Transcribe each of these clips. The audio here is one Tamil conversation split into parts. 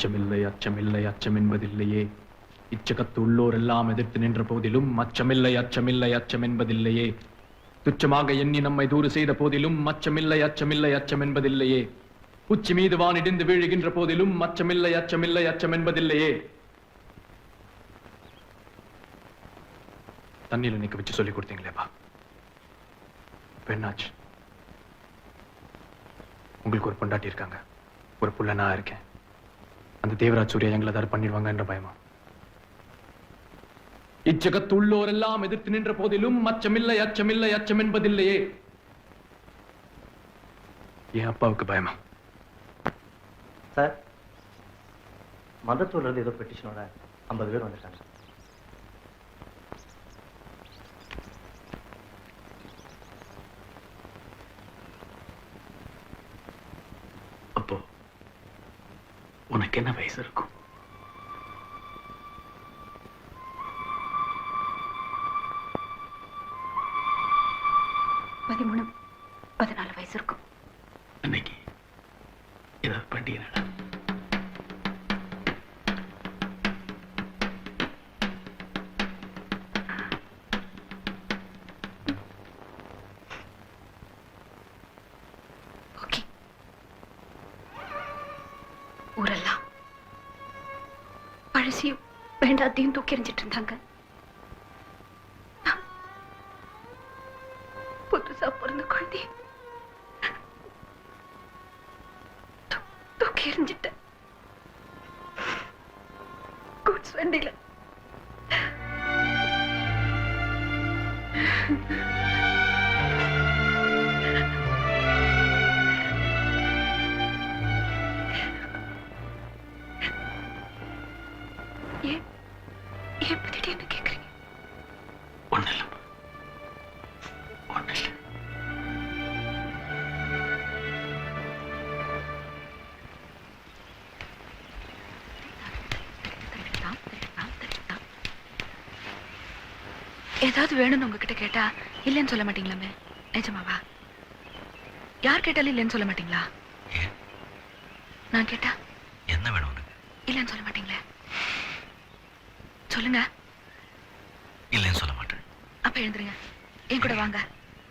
அச்சமில்லை அச்சமில்லை அச்சம் என்பதில்லையே இச்சகத்து உள்ளோர் எல்லாம் எதிர்த்து நின்ற போதிலும் அச்சமில்லை அச்சமில்லை அச்சம் என்பதில்லையே துச்சமாக எண்ணி நம்மை தூறு செய்த போதிலும் அச்சமில்லை அச்சமில்லை அச்சம் என்பதில்லையே உச்சி மீது வானிடிந்து வீழுகின்ற போதிலும் அச்சமில்லை அச்சமில்லை அச்சம் என்பதில்லையே தண்ணியில நிக்க வச்சு சொல்லி கொடுத்தீங்களேப்பா பெண்ணாச்சு உங்களுக்கு ஒரு பொண்டாட்டி இருக்காங்க. ஒரு புள்ள நான் இருக்கேன். அந்த தேவராஜ் சூர்யா எங்களை ஏதாவது பண்ணிடுவாங்கன்ற பயமா? இச்சகத்து உள்ளோர் எல்லாம் எதிர்த்து நின்ற போதிலும் அச்சமில்லை அச்சமில்லை அச்சம் என்பதில்லையே என் அப்பாவுக்கு பயமா? சார் இருந்து ஏதோ பெட்டிஷனோட ஐம்பது பேர் வந்துட்டாங்க அப்போ உனக்கு என்ன வயசு இருக்கும்? ஊரெல்லாம். பழசியும் வேண்டாத்தையும் தூக்கி எறிஞ்சிட்டு இருந்தாங்க. ஏதாவது வேணும்னு உங்ககிட்ட கேட்டா இல்லைன்னு சொல்ல மாட்டீங்களாமே? நிஜமாவா? யார் கேட்டாலும் இல்லைன்னு சொல்ல மாட்டீங்களா? நான் கேட்டா? என்ன வேணும் உனக்கு? இல்லைன்னு சொல்ல மாட்டீங்களே? சொல்லுங்க. இல்லைன்னு சொல்ல மாட்டேன். அப்ப எழுந்துருங்க. என் கூட வாங்க.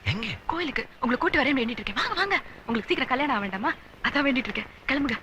எங்கே? கோயிலுக்கு. உங்களை கூட்டி வரேன் வேண்டிட்டு இருக்கேன். வாங்க வாங்க. உங்களுக்கு சீக்கிரம் கல்யாணம் ஆக வேண்டாமா? அதான் வேண்டிட்டு இருக்கேன். கிளம்புங்க.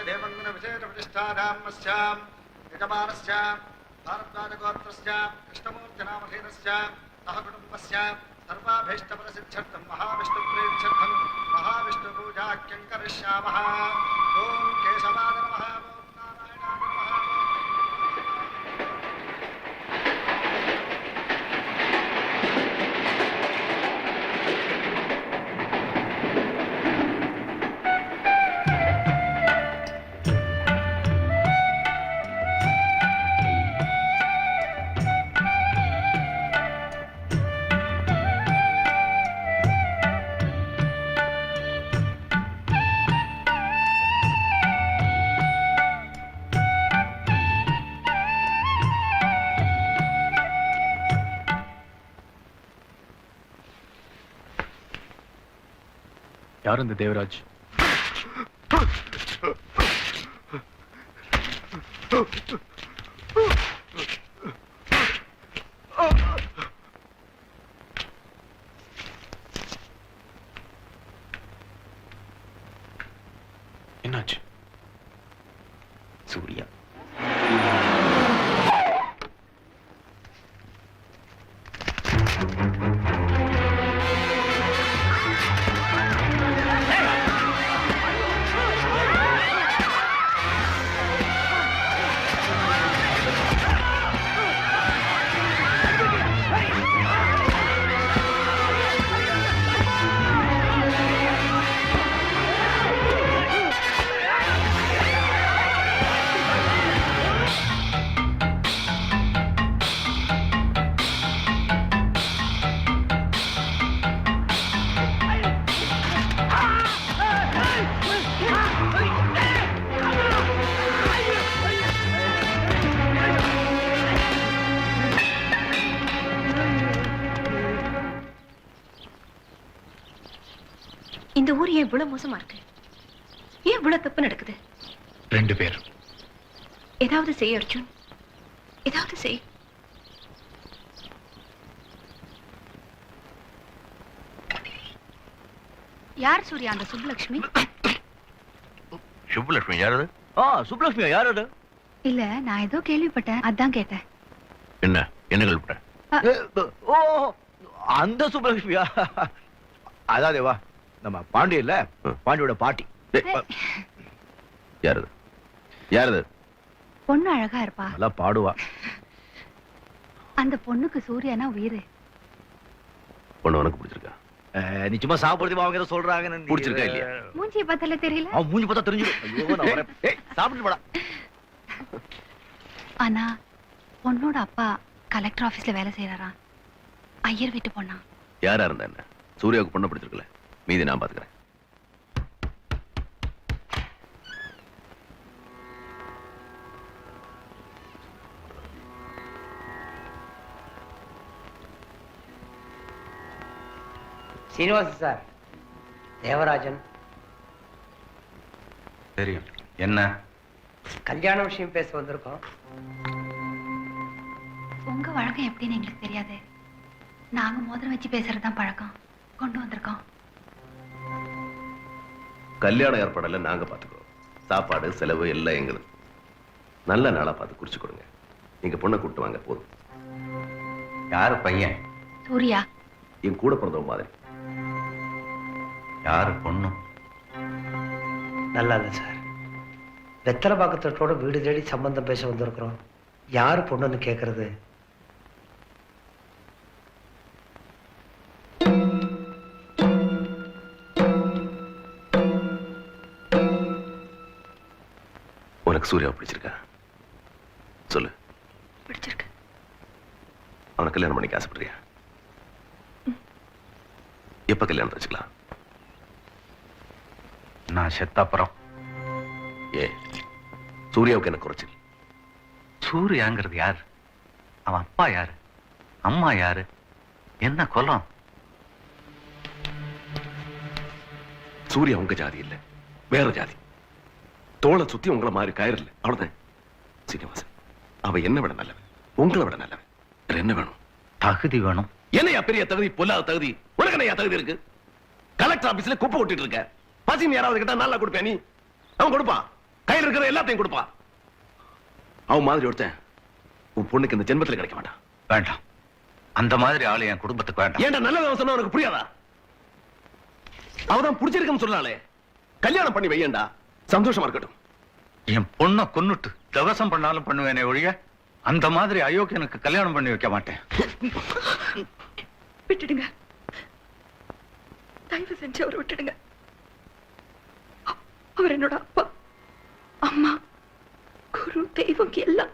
पूर्वोक्तदेवङ्गुणविशेषप्रतिष्ठाधाम्नश्चाम् यजमानश्चाम् भारद्वाजगोत्रस्य कृष्णमूर्तिनामधेनस्य सह कुटुम्बस्य सर्वाभीष्टप्रसिद्ध्यर्थम् महाविष्णुप्रीत्यर्थम् महाविष्णुपूजाख्यम् करिष्यामः ॐ केशवाय नमः யார் இந்த தேவராஜ்? இந்த ஊர் ஏன் இவ்வளவு மோசமா இருக்கு? ஏன் இவ்வளவு தப்பு நடக்குது? ரெண்டு பேர். ஏதாவது செய் அர்ஜுன். ஏதாவது செய். யார் சூர்யா அந்த சுப்புலட்சுமி சுப்புலட்சுமி யாரது ஆ சுப்லட்சுமியா யார் அது? இல்ல நான் ஏதோ கேள்விப்பட்டேன். அதான் கேட்டேன். என்ன? என்ன கல்விட்ட ஏ, ஓ அந்த சுப்லட்சுமியா அதான் தேவா நம்ம பாண்டி இல்ல பாண்டியோட பாட்டி. யாரது? யாரது? பொண்ணு அழகா இருப்பா. நல்லா பாடுவா. அந்த பொண்ணுக்கு சூர்யானா உயிர். பொண்ணு உனக்கு பிடிச்சிருக்கா? அஹ், நீ சும்மா சாப்பிடுறது அவங்க ஏதோ சொல்றாங்க பிடிச்சிருக்கா இல்லையா? மூஞ்சியை பார்த்தால தெரியல. அவன் மூஞ்சி பார்த்தா தெரிஞ்சிடும். ஐயோ நான் வரேன். ஏய் சாப்பிட்டு போடா. ஆனா பொண்ணோட அப்பா கலெக்டர் ஆபீஸ்ல வேலை செய்யறாராம் ஐயர் வீட்டு பொண்ணா. யாரா இருந்தா என்ன? சூர்யாவுக்கு பொண்ணு பிடிச்சிருக்கல. மீதி நான் பாத்துக்கிறேன். சீனிவாசன் சார். தேவராஜன். தெரியும். என்ன? கல்யாண விஷயம் பேச வந்திருக்கோம். உங்க வழக்கம் எப்படின்னு எங்களுக்கு தெரியாது. நாங்க மோதிரம் வச்சு பேசுறது தான் பழக்கம். கொண்டு வந்திருக்கோம். கல்யாண ஏற்பாடெல்லாம் நாங்க பாத்துக்கிறோம் சாப்பாடு செலவு எல்லாம் எங்களுது நல்ல நாளா பார்த்து குறிச்சு கொடுங்க. நீங்க பொண்ணை கூட்டு வாங்க போதும். யாரு பையன்? சூர்யா. என் கூட பிறந்தவன் மாதிரி. யாரு பொண்ணு? நல்லா இல்லை சார். வெத்தலை பாக்கத்தோட வீடு தேடி சம்பந்தம் பேச வந்திருக்கிறோம். யார் பொண்ணுன்னு கேட்கறது உனக்கு சூர்யாவை பிடிச்சிருக்கா. சொல்லு. பிடிச்சிருக்கு. அவனை கல்யாணம் பண்ணிக்க ஆசைப்படுறியா? எப்ப கல்யாணம் வச்சுக்கலாம்? நான் செத்தப்புறம். ஏ சூர்யாவுக்கு என்ன குறைச்சல்? சூர்யாங்கிறது யார்? அவன் அப்பா யாரு? அம்மா யாரு? என்ன குலம்? சூர்யா உங்க ஜாதி இல்ல வேற ஜாதி. தோளை சுத்தி உங்களை மாதிரி கயிறு இல்ல அவ்வளவுதான். சீனிவாசன் அவ என்ன விட நல்லவன்? உங்களை விட நல்லவன். வேற என்ன வேணும்? தகுதி வேணும். என்னையா பெரிய தகுதி பொல்லாத தகுதி? உனக்கு என்னையா தகுதி இருக்கு? கலெக்டர் ஆபீஸ்ல குப்பை விட்டுட்டு இருக்க. பசின்னு யாராவது கிட்ட நல்லா கொடுப்பேன் நீ. அவன் கொடுப்பான் கையில் இருக்கிற எல்லாத்தையும் கொடுப்பான் அவன் மாதிரி ஒருத்தன் உன் பொண்ணுக்கு இந்த ஜென்மத்துல கிடைக்க மாட்டான். வேண்டாம். அந்த மாதிரி ஆளு என் குடும்பத்துக்கு வேண்டாம். ஏன்டா நல்லவன் சொன்னா உனக்கு புரியாதா? அவதான் பிடிச்சிருக்குன்னு சொன்னாலே கல்யாணம் பண்ணி வையேண்டா சந்தோஷமா இருக்கட்டும். என் பொண்ணை கொன்னுட்டு தவசம் பண்ணாலும் பண்ணுவேனே ஒழிய அந்த மாதிரி அயோக்கியனுக்கு கல்யாணம் பண்ணி வைக்க மாட்டேன். விட்டுடுங்க. தயவு செஞ்சு அவர் விட்டுடுங்க. அவர் என்னோட அப்பா. அம்மா குரு தெய்வம் எல்லாம்.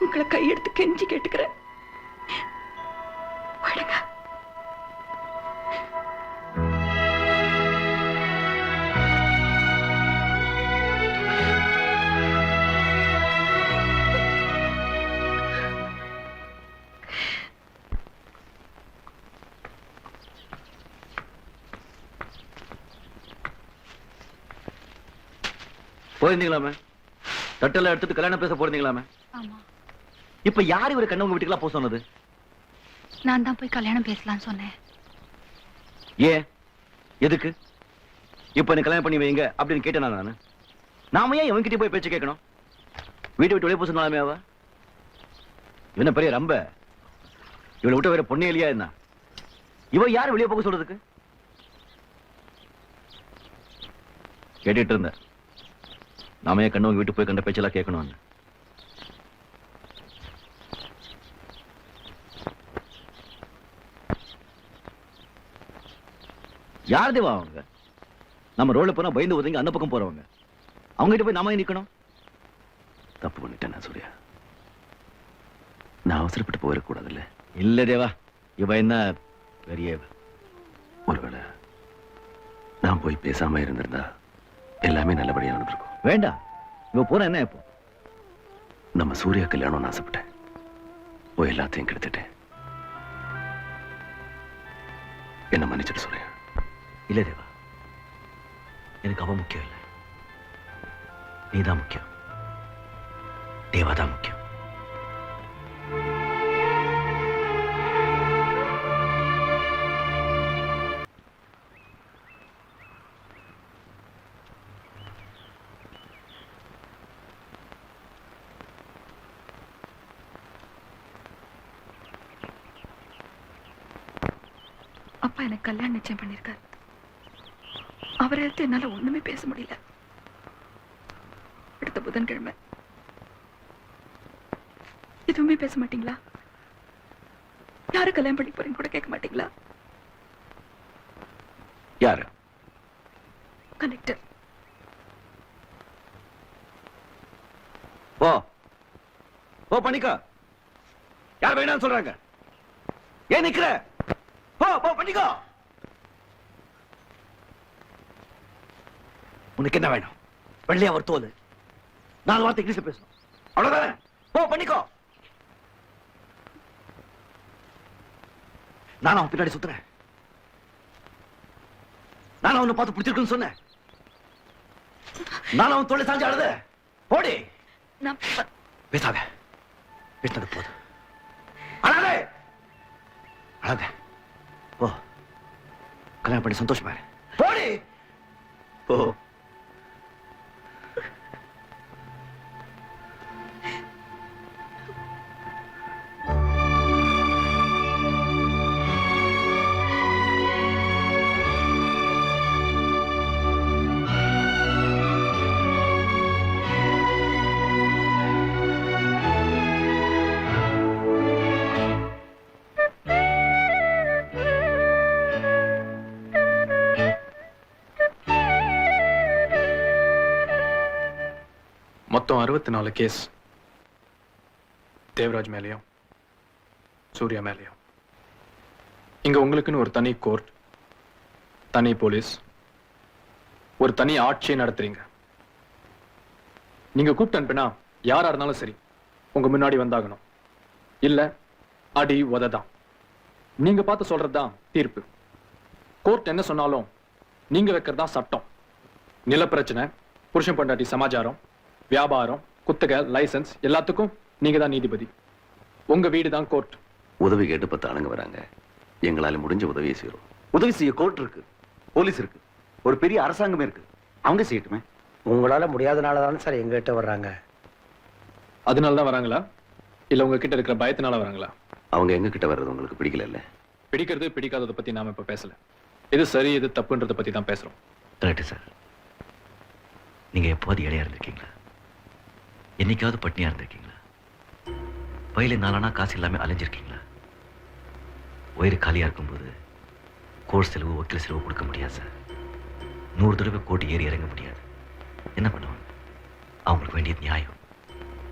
உங்களை கையெடுத்து கெஞ்சி கேட்டுக்கிறேன். விடுங்க போயிருந்தீங்களாமே? தட்டெல்லாம் எடுத்துட்டு கல்யாணம் பேச போயிருந்தீங்களாமே? இப்ப யார் இவரை கண்ணவங்க வீட்டுக்கெல்லாம் போக சொன்னது? நான் தான் போய் கல்யாணம் பேசலாம்னு சொன்னேன். ஏன்? எதுக்கு? இப்ப எனக்கு கல்யாணம் பண்ணி வைங்க அப்படின்னு கேட்டேனா நானு? நாம ஏன் இவன்கிட்ட போய் பேச்சு கேட்கணும்? வீட்டை விட்டு வெளியே போக சொன்னாலுமே அவ? இவன பெரிய ரம்ப? இவளை விட்டு வேற பொண்ணே இல்லையா என்ன? இவ யார் வெளியே போக சொல்றதுக்கு? கேட்டுட்டு இருந்த நாம கண்ணவங்க வீட்டு போய் கண்ட பேச்செல்லாம் கேட்கணும்னு யார் தேவா அவங்க? நம்ம ரோட்ல போனா பயந்து ஒதுங்கி அந்த பக்கம் போறவங்க. அவங்க கிட்ட போய் நாம நிக்கணும்? தப்பு பண்ணிட்டேன் சூர்யா. நான் அவசரப்பட்டு போயிடக்கூடாதுல்ல? இல்ல தேவா இவ என்ன பெரிய ஒருவேளை நான் போய் பேசாம இருந்திருந்தா எல்லாமே நல்லபடியா நடந்திருக்கும். வேண்டாம் இவ போனா என்ன இப்போ? நம்ம சூர்யா கல்யாணம்னு ஆசைப்பட்டேன். போய் எல்லாத்தையும் கெடுத்துட்டேன். என்ன மன்னிச்சிட்டு சூர்யா. இல்ல தேவா. எனக்கு அவ முக்கியம் இல்லை. நீதான் முக்கியம். தேவா தான் முக்கியம். அப்பா எனக்கு கல்யாணம் நிச்சயம் பண்ணிருக்காரு அவரை எடுத்து என்னால ஒண்ணுமே பேச முடியல. அடுத்த புதன்கிழமை. எதுவுமே பேச மாட்டீங்களா? யாரு கல்யாணம் பண்ணி போறீங்க கூட கேட்க மாட்டீங்களா? யாரு? கலெக்டர் ஓ ஓ பண்ணிக்கோ யார் வேணாம்னு சொல்றாங்க? ஏன் நிக்கிற? போ பண்ணிக்கோ. உனக்கு என்ன வேணும்? வெள்ளையா ஒரு தோல். நாலு வார்த்தை இங்கிலீஷ்ல பேசணும். அவ்வளவுதானே? போ பண்ணிக்கோ. நான் அவன் பின்னாடி சுத்துறேன். நான் அவனை பார்த்து பிடிச்சிருக்குன்னு சொன்னேன். நான் அவன் தோலை சாஞ்சு அழுத போடி. பேசாத. பேசினது போதும் அழாதே. அழாத. போ. கல்யாணம் பண்ணி சந்தோஷமா இரு. போடி. போ. அறுபத்தி நாலு கேஸ் தேவராஜ் மேலேயும் சூர்யா மேலேயும். இங்க உங்களுக்குன்னு ஒரு தனி கோர்ட் தனி போலீஸ் ஒரு தனி ஆட்சியை நடத்துறீங்க. நீங்க கூப்பிட்டு அனுப்பினா யாரா இருந்தாலும் சரி உங்க முன்னாடி வந்தாகணும். இல்ல அடி உததான். நீங்க பார்த்து சொல்றதுதான் தீர்ப்பு. கோர்ட் என்ன சொன்னாலும் நீங்க வைக்கிறதா சட்டம். நிலப்பிரச்சனை புருஷன் பொண்டாட்டி சமாச்சாரம் வியாபாரம் குத்தகை லைசென்ஸ் எல்லாத்துக்கும் நீங்க தான் நீதிபதி. உங்க வீடு தான் கோர்ட் உதவி கேட்டு பத்து ஆளுங்க வராங்க. எங்களால முடிஞ்ச உதவியை செய்யறோம் உதவி செய்ய கோர்ட் இருக்கு. போலீஸ் இருக்கு. ஒரு பெரிய அரசாங்கமே இருக்கு. அவங்க செய்யட்டுமே. உங்களால முடியாதனால தானே சார் எங்ககிட்ட வர்றாங்க? அதனால தான் வராங்களா? இல்ல உங்க கிட்ட இருக்கிற பயத்தினால வராங்களா? அவங்க எங்க கிட்ட வர்றது உங்களுக்கு பிடிக்கல இல்ல பிடிக்கிறது பிடிக்காததை பத்தி நாம இப்ப பேசல. எது சரி எது தப்புன்றத பத்தி தான் பேசுறோம். கரெக்ட் சார் நீங்க எப்போது இடையா இருந்திருக்கீங்களா? என்னைக்காவது பட்னியா இருந்திருக்கீங்களா? பையில நாளானா காசு இல்லாம அலைஞ்சிருக்கீங்களா? வயிறு காலியா இருக்கும்போது கோர்ட் செலவு வக்கீல் செலவு கொடுக்க முடியாது சார். நூறு தடவை கோர்ட்டு ஏறி இறங்க முடியாது. என்ன பண்ணுவாங்க? அவங்களுக்கு வேண்டியது நியாயம்.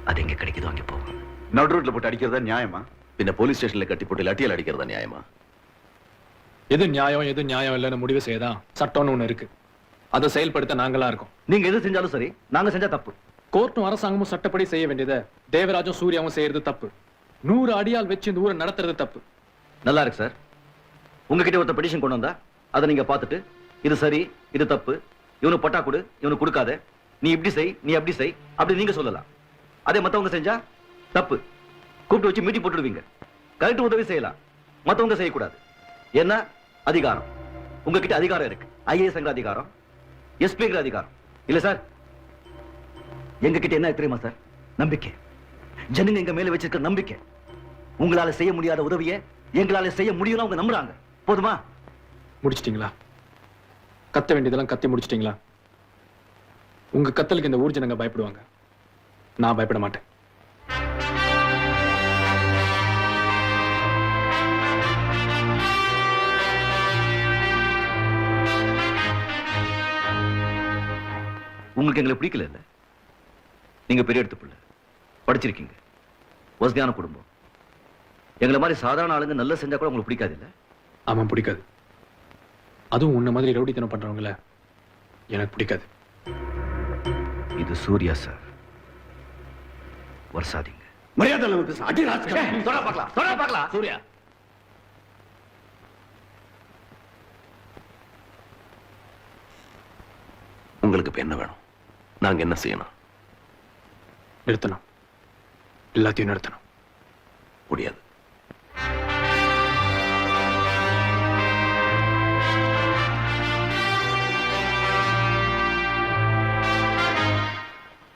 அது எங்க கிடைக்குதோ அங்கே போவாங்க. நடு ரோட்ல போட்டு அடிக்கிறதா நியாயமா? பின்ன போலீஸ் ஸ்டேஷன்ல கட்டி போட்டு லட்டியல் அடிக்கிறதா நியாயமா? எது நியாயம் எது நியாயம் இல்லைன்னு முடிவு செய்யதான் சட்டம்னு ஒண்ணு இருக்கு. அதை செயல்படுத்த நாங்களா இருக்கோம். நீங்க எது செஞ்சாலும் சரி நாங்க செஞ்சா தப்பு. கோர்ட்டும் அரசாங்கமும் சட்டப்படி செய்ய வேண்டியதை தேவராஜும் சூர்யாவும் செய்யறது தப்பு. நூறு அடியால் வச்சு இந்த ஊரை நடத்துறது தப்பு. நல்லா இருக்கு சார். உங்ககிட்ட ஒருத்தர் பெடிஷன் கொண்டு வந்தா அதை நீங்க பார்த்துட்டு இது சரி இது தப்பு இவனுக்கு பட்டா கொடு இவனுக்கு கொடுக்காத நீ இப்படி செய் நீ அப்படி செய் அப்படி நீங்க சொல்லலாம். அதே மத்தவங்க செஞ்சா தப்பு. கூப்பிட்டு வச்சு மீட்டி போட்டுடுவீங்க. கரெக்ட் உதவி செய்யலாம். மத்தவங்க செய்யக்கூடாது. என்ன அதிகாரம். உங்ககிட்ட அதிகாரம் இருக்கு. ஐஏஎஸ் அதிகாரம். எஸ்பிங்கிற அதிகாரம். இல்ல சார் எங்க கிட்ட என்ன தெரியுமா சார்? நம்பிக்கை. ஜனங்க எங்க மேல வச்சிருக்க நம்பிக்கை. உங்களால செய்ய முடியாத உதவியை எங்களால செய்ய முடியும்னு அவங்க நம்புறாங்க. போதுமா? முடிச்சிட்டீங்களா? கத்த வேண்டியதெல்லாம் கத்தி முடிச்சிட்டீங்களா? உங்க கத்தலுக்கு இந்த ஊர் ஜனங்க பயப்படுவாங்க. நான் பயப்பட மாட்டேன். உங்களுக்கு எங்களை பிடிக்கல இல்ல நீங்க பெரிய எடுத்து பிள்ளை. படிச்சிருக்கீங்க. வசதியான குடும்பம். எங்களை மாதிரி சாதாரண ஆளுங்க நல்லா செஞ்சா கூட உங்களுக்கு பிடிக்காது இல்ல அவன் பிடிக்காது. அதுவும் உன்ன மாதிரி ரவுடித்தனம் பண்றவங்கள எனக்கு பிடிக்காது. இது சூர்யா சார். வருஷாதீங்க. மரியாதை. அடி ராஸ்கல். சொல்ல பார்க்கலாம். சொல்ல பார்க்கலாம். சூர்யா. உங்களுக்கு இப்ப என்ன வேணும்? நாங்க என்ன செய்யணும்? நிறுத்தணும். எல்லாத்தையும் நிறுத்தணும். முடியாது.